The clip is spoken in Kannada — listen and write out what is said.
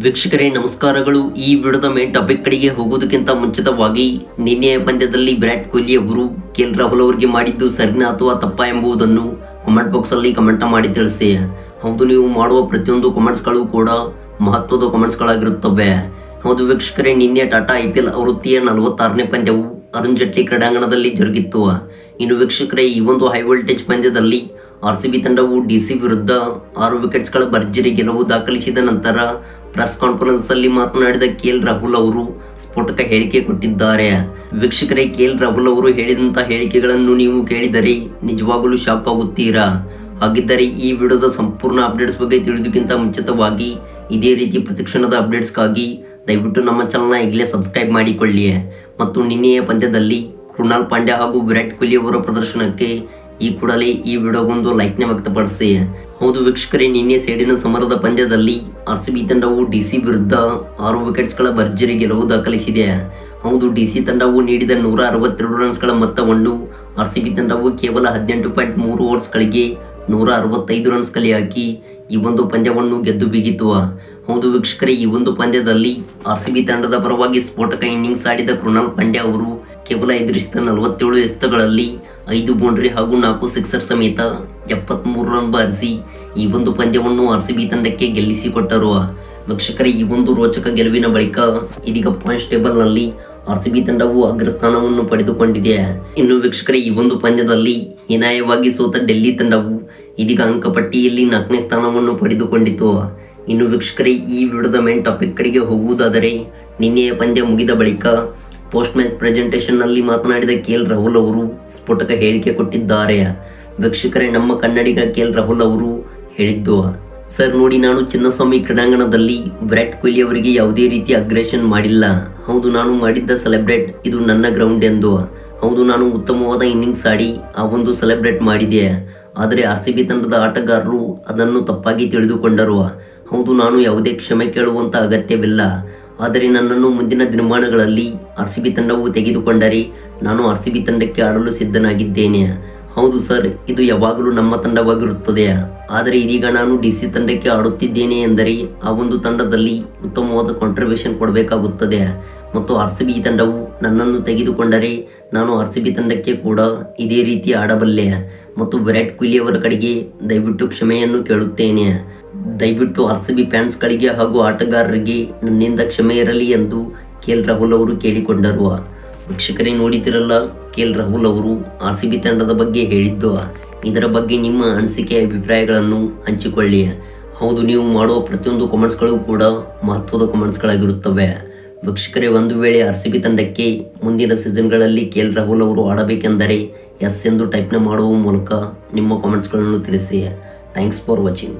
ವೀಕ್ಷಕರೇ, ನಮಸ್ಕಾರಗಳು. ಈ ವಿಡಿಯೋದ ಮೇನ್ ಟಾಪಿಕ್ ಕಡೆಗೆ ಹೋಗೋದಕ್ಕಿಂತ ಮುಂಚಿತವಾಗಿ ನಿನ್ನೆಯ ಪಂದ್ಯದಲ್ಲಿ ವಿರಾಟ್ ಕೊಹ್ಲಿ ಅವರು ಕೆ ಎಲ್ ರಾಹುಲ್ ಅವರಿಗೆ ಮಾಡಿದ್ದು ಸರಿನಾ ಅಥವಾ ತಪ್ಪ ಎಂಬುದನ್ನು ಕಮೆಂಟ್ ಬಾಕ್ಸಲ್ಲಿ ಕಮೆಂಟ್ ಮಾಡಿ ತಿಳಿಸಿ. ಹೌದು, ನೀವು ಮಾಡುವ ಪ್ರತಿಯೊಂದು ಕಮೆಂಟ್ಸ್ಗಳು ಕೂಡ ಮಹತ್ವದ ಕಮೆಂಟ್ಸ್ಗಳಾಗಿರುತ್ತವೆ ಹೌದು ವೀಕ್ಷಕರೇ, ನಿನ್ನೆ ಟಾಟಾ ಐ ಪಿ ಎಲ್ ಆವೃತ್ತಿಯ ನಲವತ್ತಾರನೇ ಪಂದ್ಯವು ಅರುಣ್ ಜೇಟ್ಲಿ ಕ್ರೀಡಾಂಗಣದಲ್ಲಿ ಜರುಗಿತ್ತು. ಇನ್ನು ವೀಕ್ಷಕರೇ, ಈ ಒಂದು ಹೈ ವೋಲ್ಟೇಜ್ ಪಂದ್ಯದಲ್ಲಿ ಆರ್ ಸಿ ಬಿ ತಂಡವು ಡಿ ಸಿ ವಿರುದ್ಧ ಆರು ವಿಕೆಟ್ಸ್ಗಳ ಭರ್ಜರಿ ಗೆಲುವು ದಾಖಲಿಸಿದ ನಂತರ ಪ್ರೆಸ್ ಕಾನ್ಫರೆನ್ಸ್ ಅಲ್ಲಿ ಮಾತನಾಡಿದ ಕೆ ಎಲ್ ರಾಹುಲ್ ಅವರು ಸ್ಫೋಟಕ ಹೇಳಿಕೆ ಕೊಟ್ಟಿದ್ದಾರೆ. ವೀಕ್ಷಕರೇ, ಕೆ ಎಲ್ ರಾಹುಲ್ ಅವರು ಹೇಳಿದಂತ ಹೇಳಿಕೆಗಳನ್ನು ನೀವು ಕೇಳಿದರೆ ನಿಜವಾಗಲೂ ಶಾಕ್ ಆಗುತ್ತೀರಾ? ಹಾಗಿದ್ದರೆ ಈ ವಿಡಿಯೋದ ಸಂಪೂರ್ಣ ಅಪ್ಡೇಟ್ಸ್ ಬಗ್ಗೆ ತಿಳಿದುಕ್ಕಿಂತ ಮುಂಚಿತವಾಗಿ ಇದೇ ರೀತಿ ಪ್ರತಿಕ್ಷಣದ ಅಪ್ಡೇಟ್ಸ್ಗಾಗಿ ದಯವಿಟ್ಟು ನಮ್ಮ ಚಾನಲ್ನ ಈಗಲೇ ಸಬ್ಸ್ಕ್ರೈಬ್ ಮಾಡಿಕೊಳ್ಳಿ. ಮತ್ತು ನಿನ್ನೆಯ ಪಂದ್ಯದಲ್ಲಿ ಕೃಣಾಲ್ ಪಾಂಡ್ಯ ಹಾಗೂ ವಿರಾಟ್ ಕೊಹ್ಲಿ ಅವರ ಪ್ರದರ್ಶನಕ್ಕೆ ಈ ಕೂಡಲೇ ಈ ವಿಡಿಯೋಗೊಂದು ಲೈಕ್ನ ವ್ಯಕ್ತಪಡಿಸಿ, ಹೌದು ವೀಕ್ಷಕರೇ, ನಿನ್ನೆ ಸೇಡಿನ ಸಮರದ ಪಂದ್ಯದಲ್ಲಿ ಆರ್ ಸಿ ಬಿ ತಂಡವು ಡಿ ಸಿ ವಿರುದ್ಧ ಆರು ವಿಕೆಟ್ಸ್ಗಳ ಭರ್ಜರಿ ಗೆಲುವು ದಾಖಲಿಸಿದೆ. ಹೌದು, ಡಿ ಸಿ ತಂಡವು ನೀಡಿದ ನೂರ ಅರವತ್ತೆರಡು ರನ್ಸ್ಗಳ ಮೊತ್ತವನ್ನು ಆರ್ ಸಿ ಬಿ ತಂಡವು ಕೇವಲ ಹದಿನೆಂಟು ಪಾಯಿಂಟ್ ಮೂರು ಓವರ್ಸ್ಗಳಿಗೆ ನೂರ ಅರವತ್ತೈದು ರನ್ಸ್ ಕಲೆ ಹಾಕಿ ಈ ಒಂದು ಪಂದ್ಯವನ್ನು ಗೆದ್ದು ಬಿಗಿತು. ಹೌದು ವೀಕ್ಷಕರೇ, ಈ ಒಂದು ಪಂದ್ಯದಲ್ಲಿ ಆರ್ ಸಿ ಬಿ ತಂಡದ ಪರವಾಗಿ ಸ್ಫೋಟಕ ಇನ್ನಿಂಗ್ಸ್ ಆಡಿದ ಕೃಣಾಲ್ ಪಾಂಡ್ಯ ಅವರು ಕೇವಲ ಎದುರಿಸಿದ ನಲವತ್ತೇಳು ಎಸೆತಗಳಲ್ಲಿ ಐದು ಬೌಂಡ್ರಿ ಹಾಗೂ ನಾಲ್ಕು ಸಿಕ್ಸರ್ ಸಮೇತ ಎಪ್ಪತ್ಮೂರು ರನ್ ಬಾರಿಸಿ ಈ ಒಂದು ಪಂದ್ಯವನ್ನು ಆರ್ ಸಿ ಬಿ ತಂಡಕ್ಕೆ ಗೆಲ್ಲಿಸಿಕೊಟ್ಟರು. ವೀಕ್ಷಕರ, ಈ ಒಂದು ರೋಚಕ ಗೆಲುವಿನ ಬಳಿಕ ಇದೀಗ ಪಾಯಿಂಟ್ಸ್ ಟೇಬಲ್ನಲ್ಲಿ ಆರ್ ಸಿ ಬಿ ತಂಡವು ಅಗ್ರಸ್ಥಾನವನ್ನು ಪಡೆದುಕೊಂಡಿದೆ. ಇನ್ನು ವೀಕ್ಷಕರ, ಈ ಒಂದು ಪಂದ್ಯದಲ್ಲಿ ಹೀನಾಯವಾಗಿ ಸೋತ ಡೆಲ್ಲಿ ತಂಡವು ಇದೀಗ ಅಂಕಪಟ್ಟಿಯಲ್ಲಿ ನಾಲ್ಕನೇ ಸ್ಥಾನವನ್ನು ಪಡೆದುಕೊಂಡಿತು ಇನ್ನು ವೀಕ್ಷಕರೇ, ಈ ವಿಡಿಯೋದ ಮೇನ್ ಟಾಪಿಕ್ ಕಡೆಗೆ ಹೋಗುವುದಾದರೆ ನಿನ್ನೆಯ ಪಂದ್ಯ ಮುಗಿದ ಬಳಿಕ ಪೋಸ್ಟ್ ಮ್ಯಾಚ್ ಪ್ರೆಸೆಂಟೇಷನ್ನಲ್ಲಿ ಮಾತನಾಡಿದ ಕೆ ಎಲ್ ರಾಹುಲ್ ಅವರು, ಸ್ಫೋಟಕ ಹೇಳಿಕೆ ಕೊಟ್ಟಿದ್ದಾರೆ. ವೀಕ್ಷಕರೇ, ನಮ್ಮ ಕನ್ನಡಿಗ ಕೆ ಎಲ್ ರಾಹುಲ್ ಅವರು ಹೇಳಿದ್ದು, ಸರ್, ನೋಡಿ, ನಾನು ಚಿನ್ನಸ್ವಾಮಿ ಕ್ರೀಡಾಂಗಣದಲ್ಲಿ ವಿರಾಟ್ ಕೊಹ್ಲಿ ಅವರಿಗೆ ಯಾವುದೇ ರೀತಿ ಅಗ್ರೆಷನ್ ಮಾಡಿಲ್ಲ. ಹೌದು, ನಾನು ಮಾಡಿದ್ದ ಸೆಲೆಬ್ರೇಟ್ ಇದು ನನ್ನ ಗ್ರೌಂಡ್ ಎಂದು. ಹೌದು, ನಾನು ಉತ್ತಮವಾದ ಇನ್ನಿಂಗ್ಸ್ ಆಡಿ ಆ ಒಂದು ಸೆಲೆಬ್ರೇಟ್ ಮಾಡಿದೆ. ಆದರೆ ಆರ್ ಸಿ ಬಿ ತಂಡದ ಆಟಗಾರರು ಅದನ್ನು ತಪ್ಪಾಗಿ ತಿಳಿದುಕೊಂಡರು. ಹೌದು, ನಾನು ಯಾವುದೇ ಕ್ಷಮೆ ಕೇಳುವಂತ ಅಗತ್ಯವಿಲ್ಲ. ಆದರೆ ನನ್ನನ್ನು ಮುಂದಿನ ದಿನಮಾನಗಳಲ್ಲಿ ಆರ್ ಸಿ ಬಿ ತಂಡವು ತೆಗೆದುಕೊಂಡರೆ ನಾನು ಆರ್ ಸಿ ಬಿ ತಂಡಕ್ಕೆ ಆಡಲು ಸಿದ್ಧನಾಗಿದ್ದೇನೆ. ಹೌದು ಸರ್, ಇದು ಯಾವಾಗಲೂ ನಮ್ಮ ತಂಡವಾಗಿರುತ್ತದೆ. ಆದರೆ ಇದೀಗ ನಾನು ಡಿ ಸಿ ತಂಡಕ್ಕೆ ಆಡುತ್ತಿದ್ದೇನೆ ಎಂದರೆ ಆ ಒಂದು ತಂಡದಲ್ಲಿ ಉತ್ತಮವಾದ ಕಾಂಟ್ರಿಬ್ಯೂಷನ್ ಕೊಡಬೇಕಾಗುತ್ತದೆ. ಮತ್ತು ಆರ್ ಸಿ ಬಿ ತಂಡವು ನನ್ನನ್ನು ತೆಗೆದುಕೊಂಡರೆ ನಾನು ಆರ್ ಸಿ ಬಿ ತಂಡಕ್ಕೆ ಕೂಡ ಇದೇ ರೀತಿ ಆಡಬಲ್ಲೆ. ಮತ್ತು ವಿರಾಟ್ ಕೊಹ್ಲಿ ಅವರ ಕಡೆಗೆ ದಯವಿಟ್ಟು ಕ್ಷಮೆಯನ್ನು ಕೇಳುತ್ತೇನೆ. ದಯವಿಟ್ಟು ಆರ್ ಸಿ ಬಿ ಫ್ಯಾನ್ಸ್ಗಳಿಗೆ ಹಾಗೂ ಆಟಗಾರರಿಗೆ ನನ್ನಿಂದ ಕ್ಷಮೆ ಇರಲಿ ಎಂದು ಕೆ ಎಲ್ ರಾಹುಲ್ ಅವರು ಕೇಳಿಕೊಂಡರು. ವೀಕ್ಷಕರೇ ನೋಡಿದಿರಲ್ಲ, ಕೆ ಎಲ್ ರಾಹುಲ್ ಅವರು ಆರ್ ಸಿ ಬಿ ತಂಡದ ಬಗ್ಗೆ ಹೇಳಿದ್ದು. ಇದರ ಬಗ್ಗೆ ನಿಮ್ಮ ಅನಿಸಿಕೆ, ಅಭಿಪ್ರಾಯಗಳನ್ನು ಹಂಚಿಕೊಳ್ಳಿ. ಹೌದು, ನೀವು ಮಾಡುವ ಪ್ರತಿಯೊಂದು ಕಾಮೆಂಟ್ಸ್ಗಳು ಕೂಡ ಮಹತ್ವದ ಕಾಮೆಂಟ್ಸ್ಗಳಾಗಿರುತ್ತವೆ ವೀಕ್ಷಕರೇ, ಒಂದು ವೇಳೆ ಆರ್ ಸಿ ಬಿ ತಂಡಕ್ಕೆ ಮುಂದಿನ ಸೀಸನ್ಗಳಲ್ಲಿ ಕೆ ಎಲ್ ರಾಹುಲ್ ಅವರು ಆಡಬೇಕೆಂದರೆ ಎಸ್ ಎಂದು ಟೈಪ್ನ ಮಾಡುವ ಮೂಲಕ ನಿಮ್ಮ ಕಾಮೆಂಟ್ಸ್ಗಳನ್ನು ತಿಳಿಸಿ. Thanks for watching.